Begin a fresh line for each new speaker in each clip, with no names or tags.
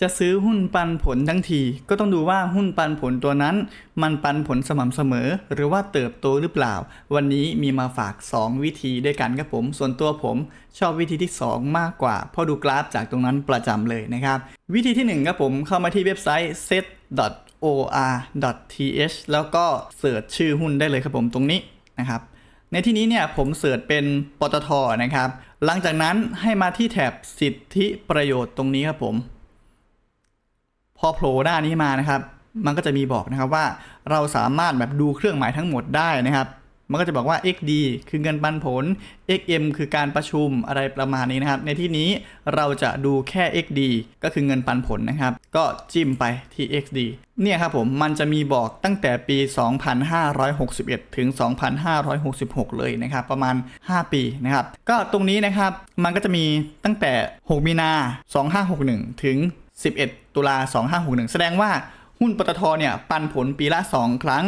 จะซื้อหุ้นปันผลทั้งที ก็ต้องดูว่าหุ้นปันผลตัวนั้น มันปันผลสม่ำเสมอ หรือว่าเติบโตหรือเปล่า วันนี้มีมาฝาก 2 วิธีด้วยกันครับผม ส่วนตัวผมชอบวิธีที่ 2 มากกว่า เพราะดูกราฟจากตรงนั้นประจำเลยนะครับ วิธีที่ 1 ครับผมเข้ามาที่เว็บไซต์ set or.th แล้วก็เสิร์ชชื่อหุ้นได้เลยครับผมตรงนี้นะครับ ในที่นี้เนี่ยผมเสิร์ชเป็นปตทนะครับ หลังจากนั้นให้มาที่แถบสิทธิประโยชน์ตรงนี้ครับผม พอโผล่หน้านี้มานะครับ มันก็จะมีบอกนะครับว่าเราสามารถแบบดูเครื่องหมายทั้งหมดได้นะครับ มันก็จะบอกว่า XD คือเงินปันผล XM คือการประชุมอะไรประมาณนี้นะครับ ในที่นี้เราจะดูแค่ XD ก็คือเงินปันผลนะครับ ก็จิ้มไปที่ XD เนี่ยครับผมมันจะมีบอกตั้งแต่ปี 2561 ถึง 2566 เลยนะครับ ประมาณ 5 ปีนะครับ ก็ตรงนี้นะครับมันก็จะมีตั้งแต่ 6 มีนา 2561 ถึง 11 ตุลา 2561 แสดงว่าหุ้นปตทเนี่ยปันผลปีละ 2 ครั้ง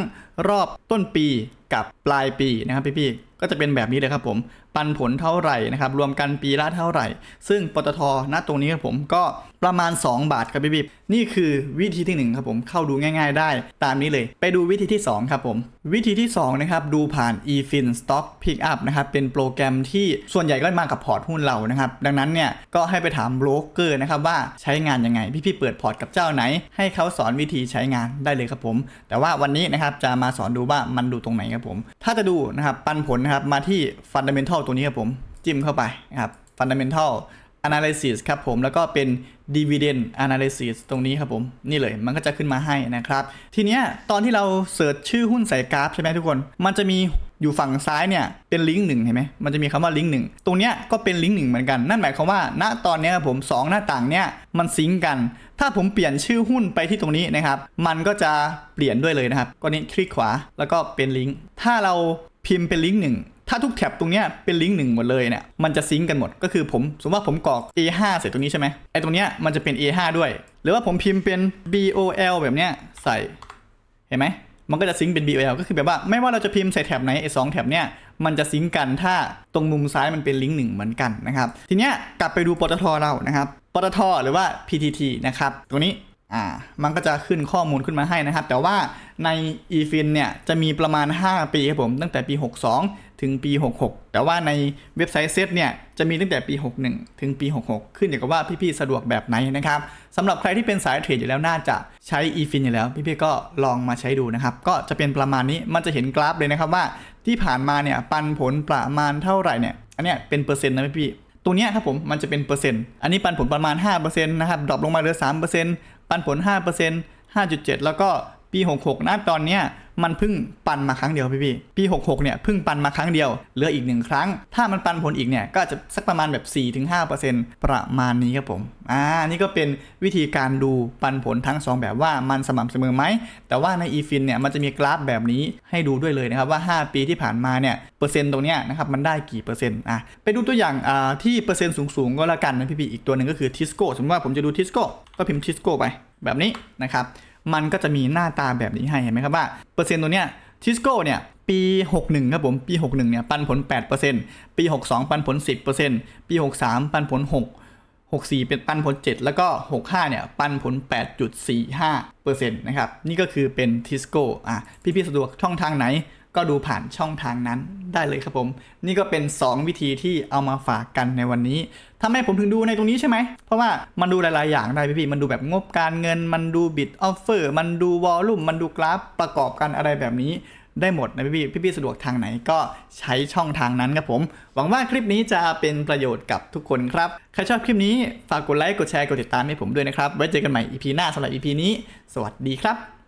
รอบต้นปีกับปลายปีนะครับพี่ๆ ก็จะเป็นแบบนี้เลยครับผม ปันผลเท่าไหร่นะครับ รวมกันปีละเท่าไหร่ ซึ่งปตทณตรงนี้ครับผมก็ประมาณ 2 บาทครับพี่ๆนี่คือวิธีที่ 1 ครับผมเข้าดูง่าย ๆ ได้ตามนี้เลย ไปดูวิธีที่ 2 ครับผม วิธีที่ 2 นะครับ ดูผ่าน eFin Stock Pickup นะครับ เป็นโปรแกรมที่ส่วนใหญ่ก็มากับพอร์ตหุ้นเรานะครับ ดังนั้นเนี่ยก็ให้ไปถามโบรกเกอร์นะครับว่าใช้งานยังไง พี่ๆเปิดพอร์ตกับเจ้าไหน ให้เขาสอนวิธีใช้งานได้เลยครับผม แต่ว่าวันนี้นะครับจะมาสอนดูว่ามันดูตรงไหนครับผม ถ้าจะดูนะครับปันผลนะครับมาที่ Fundamental ตัวนี้ครับผม จิ้มเข้าไปนะครับ Fundamental Analysis ครับผม แล้วก็เป็น Dividend Analysis ตรงนี้ครับผม นี่เลยมันก็จะขึ้นมาให้นะครับ ทีเนี้ยตอนที่เราเสิร์ชชื่อหุ้นใส่กราฟใช่ไหมทุกคน มันจะมีอยู่ฝั่งซ้ายเนี่ยเป็นลิงก์หนึ่งเห็นไหมมันจะมีคำว่าลิงก์หนึ่งตรงเนี้ยก็เป็นลิงก์หนึ่งเหมือนกัน นั่นหมายความว่า ณตอนเนี้ยครับผมสองหน้าต่างเนี้ยมันซิงก์กัน ถ้าผมเปลี่ยนชื่อหุ้นไปที่ตรงนี้นะครับ มันก็จะเปลี่ยนด้วยเลยนะครับก็นี้คลิกขวาแล้วก็เป็นลิงก์ถ้าเรา พิมพ์เป็นลิงก์หนึ่งถ้าทุกแท็บตรงเนี้ยเป็นลิงก์หนึ่งหมดเลยเนี่ยมันจะซิงก์กันหมดก็คือผมสมมติว่าผมกรอก A5 เสร็จตรงนี้ใช่ไหมไอ้ตรงเนี้ยมันจะเป็น A5 ด้วย หรือว่าผมพิมพ์เป็น BOL แบบเนี้ยใส่เห็นไหมมันก็จะซิงก์เป็น BOL ก็คือแบบว่าไม่ว่าเราจะพิมพ์ใส่แท็บไหนไอ้สองแท็บเนี่ยมันจะซิงก์กันถ้าตรงมุมซ้ายมันเป็นลิงก์หนึ่งเหมือนกันนะครับทีเนี้ยกลับไปดูปตทเรานะครับปตทหรือว่า PTT นะครับตรงนี้ อ่ามันก็จะขึ้นข้อมูลขึ้นมาให้นะครับ แต่ว่าใน eFin เนี่ยจะมีประมาณ 5 ปีครับผม ตั้งแต่ปี 62 ถึงปี 66 แต่ว่าในเว็บไซต์เซตเนี่ยจะมีตั้งแต่ปี 61 ถึงปี 66 ขึ้นอยู่กับว่าพี่ๆสะดวกแบบไหนนะครับสำหรับใครที่เป็นสายเทรดอยู่แล้วน่าจะใช้ eFin อยู่แล้ว พี่ๆก็ลองมาใช้ดูนะครับ ก็จะเป็นประมาณนี้มันจะเห็นกราฟเลยนะครับว่าที่ผ่านมาเนี่ยปันผลประมาณเท่าไหร่เนี่ยอันเนี้ยเป็นเปอร์เซ็นต์นะพี่ๆ ตัวเนี้ยครับผมมันจะเป็นเปอร์เซ็นต์อันนี้ปันผลประมาณ5%นะครับดรอปลงมาเหลือ3%ปันผล5% 5.7 แล้วก็ปี 66นะตอนเนี้ย มันเพิ่งปันมาครั้งเดียวพี่พี่ปี66เนี่ยเพิ่งปันมาครั้งเดียวเหลืออีกหนึ่งครั้ง ถ้ามันปันผลอีกเนี่ยก็จะสักประมาณแบบ4-5%ประมาณนี้ครับผมอ่านี่ก็เป็นวิธีการดูปันผลทั้ง 2 แบบว่ามันสม่ำเสมอไหมแต่ว่าใน eFin เนี่ยมันจะมีกราฟแบบนี้ให้ดูด้วยเลยนะครับว่า 5 ปีที่ผ่านมาเนี่ยเปอร์เซ็นต์ตรงเนี้ยนะครับมันได้กี่เปอร์เซ็นต์อะไปดูตัวอย่างอ่าที่เปอร์เซ็นต์สูงๆก็แล้วกันนะพี่ๆอีกตัวหนึ่งก็คือ Tisco สมมติว่าผมจะดู Tisco ก็พิมพ์ Tisco ไปแบบนี้นะครับ มันก็จะมีหน้าตาแบบนี้ให้เห็นไหมครับว่าเปอร์เซ็นต์ตัวเนี้ยทิสโก้เนี่ยปี 61 ครับผม ปี 61 เนี่ย ปันผล 8%ปี 62 ปันผล 10%ปี 63 ปันผล 6 64 เป็นปันผล 7 แล้วก็ 65 เนี่ย ปันผล 8.45%นะครับ นี่ก็คือเป็นทิสโก้อะพี่ๆสะดวกช่องทางไหน ก็ดูผ่านช่องทางนั้นได้เลยครับผม นี่ก็เป็น 2 วิธีที่เอามาฝากกันในวันนี้ทำไมผมถึงดูในตรงนี้ใช่ไหม เพราะว่ามันดูหลาย ๆ อย่างได้พี่ๆมันดูแบบงบการเงิน มันดูบิดออฟเฟอร์มันดูวอลลุ่มมันดูกราฟประกอบกันอะไรแบบนี้ได้หมดนะพี่ๆพี่ๆสะดวกทางไหนก็ใช้ช่องทางนั้นครับผม หวังว่าคลิปนี้จะเป็นประโยชน์กับทุกคนครับ ใครชอบคลิปนี้ฝากกดไลค์กดแชร์กดติดตามให้ผมด้วยนะครับ ไว้เจอกันใหม่ EP หน้าสำหรับ EP นี้ สวัสดีครับ